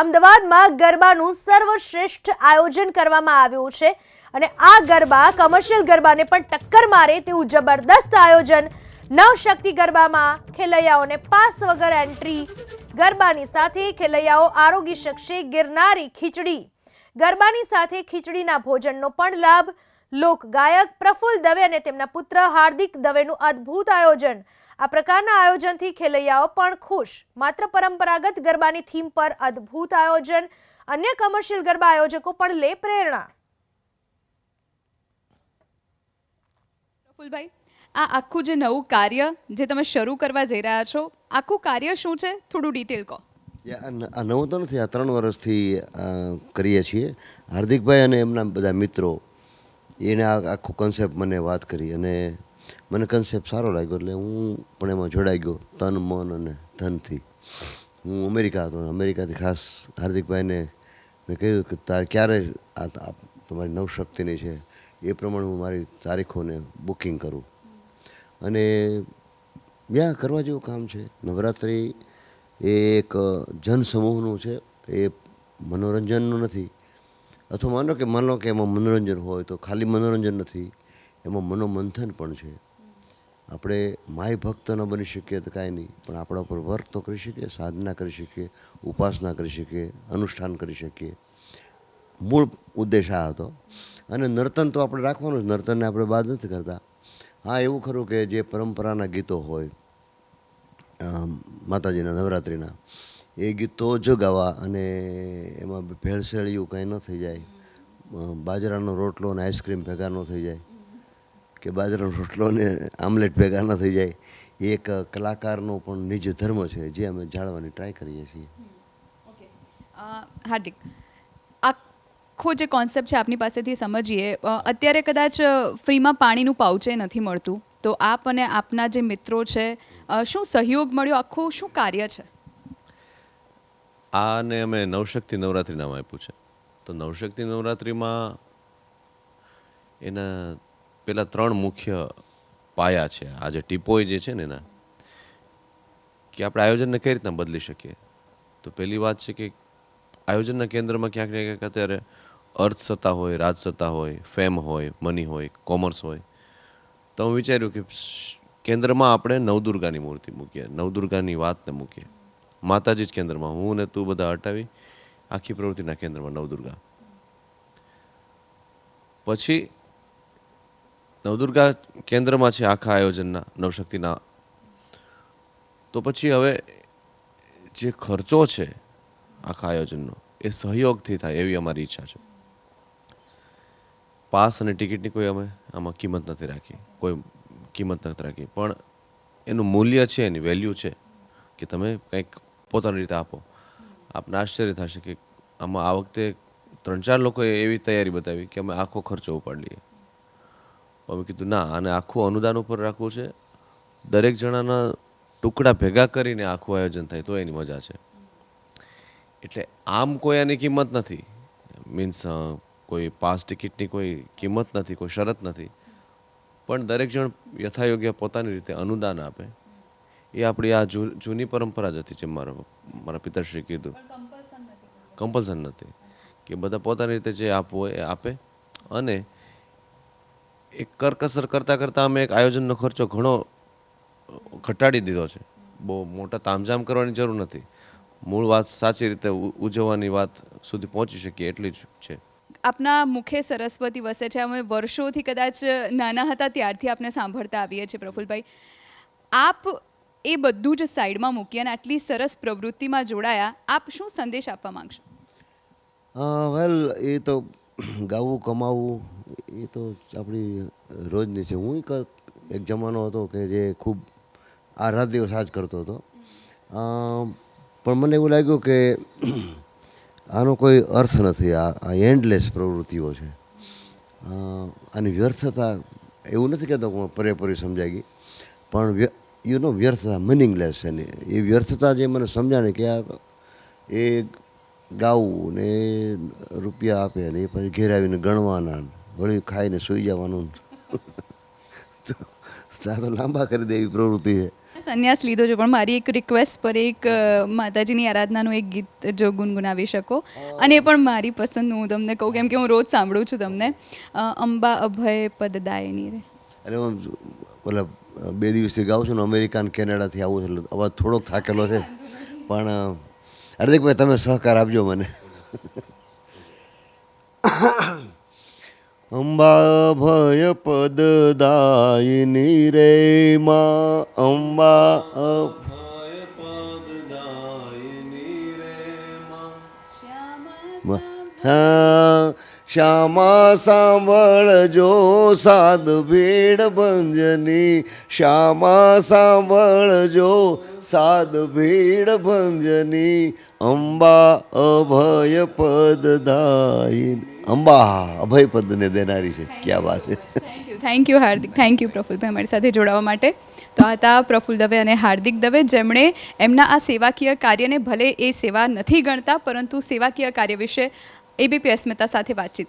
અમદાવાદમાં ગરબાનું સર્વશ્રેષ્ઠ આયોજન કરવામાં આવ્યું છે અને આ ગરબા કમર્શિયલ ગરબાને પણ ટક્કર મારે તેવું જબરદસ્ત આયોજન નવશક્તિ ગરબામાં ખેલૈયાઓને પાસ વગર એન્ટ્રી ગરબાની સાથે ખેલૈયાઓ આરોગી શકશે ગિરનારી ખીચડી. ગરબાની સાથે ખીચડીના ભોજનનો પણ લાભ લોક ગાયક પ્રફુલ્લ દવે અને તેમના પુત્ર હાર્દિક દવેનું અદ્ભુત આયોજન. આ પ્રકારના આયોજનથી ખેલૈયાઓ પણ ખુશ. માત્ર પરંપરાગત ગરબાની થીમ પર અદ્ભુત આયોજન અન્ય કમર્શિયલ ગરબા આયોજકો પણ લે પ્રેરણા. પ્રફુલભાઈ આ આખું જે નવું કાર્ય જે તમે શરૂ કરવા જઈ રહ્યા છો આખું કાર્ય શું છે? થોડું ડિટેલ કહો. આ નવું તો નથી આ ત્રણ વર્ષથી કરીએ છીએ. હાર્દિકભાઈ અને એમના બધા મિત્રો એને આ આખું કન્સેપ્ટ મને વાત કરી અને મને કન્સેપ્ટ સારો લાગ્યો એટલે હું પણ એમાં જોડાઈ ગયો તન, મન અને ધનથી. હું અમેરિકા હતો અમેરિકાથી ખાસ હાર્દિકભાઈને મેં કહ્યું કે તારે ક્યારે આ તમારી નવશક્તિની છે એ પ્રમાણે હું મારી તારીખોને બુકિંગ કરું. અને ત્યાં કરવા જેવું કામ છે. નવરાત્રિ એ એક જનસમૂહનું છે. એ મનોરંજનનું નથી. અથવા માનો કે માનો કે એમાં મનોરંજન હોય તો ખાલી મનોરંજન નથી, એમાં મનોમંથન પણ છે. આપણે માય ભક્ત ન બની શકીએ તો કાંઈ નહીં, પણ આપણા ઉપર વર્ક તો કરી શકીએ, સાધના કરી શકીએ, ઉપાસના કરી શકીએ, અનુષ્ઠાન કરી શકીએ. મૂળ ઉદ્દેશ આ હતો. અને નર્તન તો આપણે રાખવાનું જ, નર્તનને આપણે બાદ નથી કરતા. હા, એવું ખરું કે જે પરંપરાના ગીતો હોય માતાજીના નવરાત્રિના એ ગીતો જો ગાવા અને એમાં ભેળસેળિયું કંઈ ન થઈ જાય. બાજરાનો રોટલો અને આઈસ્ક્રીમ ભેગા ન થઈ જાય કે બાજરાનો રોટલો ને આમલેટ ભેગા ન થઈ જાય. એ એક કલાકારનો પણ નિજ ધર્મ છે જે અમે જાળવાની ટ્રાય કરીએ છીએ. હાર્દિક, આખો જે કોન્સેપ્ટ છે આપની પાસેથી સમજીએ અત્યારે કદાચ ફ્રીમાં પાણીનું પાઉચે નથી મળતું. તો આપ અને આપના જે મિત્રો છે શું સહયોગ મળ્યો? આખું શું કાર્ય છે? આને અમે નવશક્તિ નવરાત્રિ નામ આપ્યું છે. તો નવશક્તિ નવરાત્રિમાં એના પેલા ત્રણ મુખ્ય પાયા છે. આ જે ટીપોય જે છે ને એના, કે આપણે આયોજનને કઈ રીતના બદલી શકીએ? તો પહેલી વાત છે કે આયોજનના કેન્દ્રમાં ક્યાંક ને ક્યાંક અત્યારે અર્થસત્તા હોય, રાજ સત્તા હોય, ફેમ હોય, મની હોય, કોમર્સ હોય. તો હું વિચાર્યું કે કેન્દ્રમાં આપણે નવદુર્ગાની મૂર્તિ મૂકીએ, નવદુર્ગાની વાતને મૂકીએ. માતાજી જ કેન્દ્રમાં. હું ને તું બધા હટાવી આખી પ્રવૃત્તિના કેન્દ્રમાં, નવદુર્ગા. પછી નવદુર્ગા કેન્દ્રમાં છે આખા આયોજનના, નવશક્તિના. તો પછી હવે જે ખર્ચો છે આખા આયોજનનો, એ સહયોગથી થાય એવી અમારી ઈચ્છા છે. પાસ અને ટિકિટની કોઈ અમે આમાં કિંમત નથી રાખી, કોઈ કિંમત નથી રાખી. પણ એનું મૂલ્ય છે, એની વેલ્યુ છે, કે તમે કંઈક પોતાની રીતે આપો. આપને આશ્ચર્ય થશે કે આમાં આ વખતે ત્રણ ચાર લોકોએ એવી તૈયારી બતાવી કે અમે આખો ખર્ચો ઉપાડ લઈએ અમે કીધું, ના, આને આખું અનુદાન ઉપર રાખવું છે. દરેક જણાના ટુકડા ભેગા કરીને આખું આયોજન થાય તો એની મજા છે. એટલે આમ કોઈ આની કિંમત નથી. મીન્સ કોઈ પાસ ટિકિટની કોઈ કિંમત નથી, કોઈ શરત નથી. પણ દરેક જણ યથાયોગ્ય પોતાની રીતે અનુદાન આપે. એ આપણી આ જૂની પરંપરા જ હતી જેમ મારા મારા પિતાશ્રી કીધું. કમ્પલસન નથી કે બધા પોતાની રીતે જે આપવું હોય એ આપે. અને એક કરકસર કરતાં કરતાં અમે એક આયોજનનો ખર્ચો ઘણો ઘટાડી દીધો છે. બહુ મોટા તામઝામ કરવાની જરૂર નથી. મૂળ વાત સાચી રીતે ઉજવવાની વાત સુધી પહોંચી શકીએ એટલી જ છે. આપના મુખે સરસ્વતી વસે છે. અમે વર્ષોથી કદાચ નાના હતા ત્યારથી આપને સાંભળતા આવીએ છીએ પ્રફુલભાઈ. આપ એ બધું જ સાઈડમાં મૂકી અને આટલી સરસ પ્રવૃત્તિમાં જોડાયા. આપ શું સંદેશ આપવા માંગશો? વેલ એ તો ગાવું, કમાવું, એ તો આપણી રોજની છે. હું એક જમાનો હતો કે જે ખૂબ રાત દિવસ આ જ કરતો હતો. પણ મને એવું લાગ્યું કે આનો કોઈ અર્થ નથી. આ એન્ડલેસ પ્રવૃત્તિઓ છે. આની વ્યર્થતા એવું નથી કહેતો પૂરેપૂરી સમજાઈ ગઈ. પણ યુ નો વ્યર્થતા મિનિંગલેસ એની એ વ્યર્થતા જે મને સમજાણે કે આ એ ગાવું ને રૂપિયા આપે ને એ પછી ઘેર આવીને ગણવાના ને. વળી ખાઈને સૂઈ જવાનું તો લાંબા કરી દે એવી પ્રવૃત્તિ છે. સંન્યાસ લીધો છે પણ મારી એક રિક્વેસ્ટ પર એક માતાજીની આરાધનાનું એક ગીત જો ગુનગુનાવી શકો. અને એ પણ મારી પસંદનું હું તમને કહું કેમ કે હું રોજ સાંભળું છું તમને. અંબા અભય પદદાયની રે. અરે ઓલા બે દિવસથી ગાઉં છું ને અમેરિકા અને કેનેડાથી આવું છું એટલે અવાજ થોડોક થાકેલો છે. પણ હાર્દિકભાઈ તમે સહકાર આપજો મને. અંબા ભય પદદાયિની રે માં અંબા રે માં. શ્યામા સાંભળજો સાદ ભીડ ભંજની. શ્યામા સાંભળજો સાદ ભીડ ભંજની. અંબા અભય પદદાયી અંબા, અભય પદને દેનારી છે. ક્યાં વાત thank you thank you Hardik. Thank you Prafulbhai અમારી સાથે જોડાવા માટે. તો આ હતા પ્રફુલ દવે અને હાર્દિક દવે. જેમણે એમના આ સેવાકીય કાર્યને ભલે એ સેવા નથી ગણતા, પરંતુ સેવાકીય કાર્ય વિશે એબીપી અસ્મિતા સાથે વાતચીત કરી.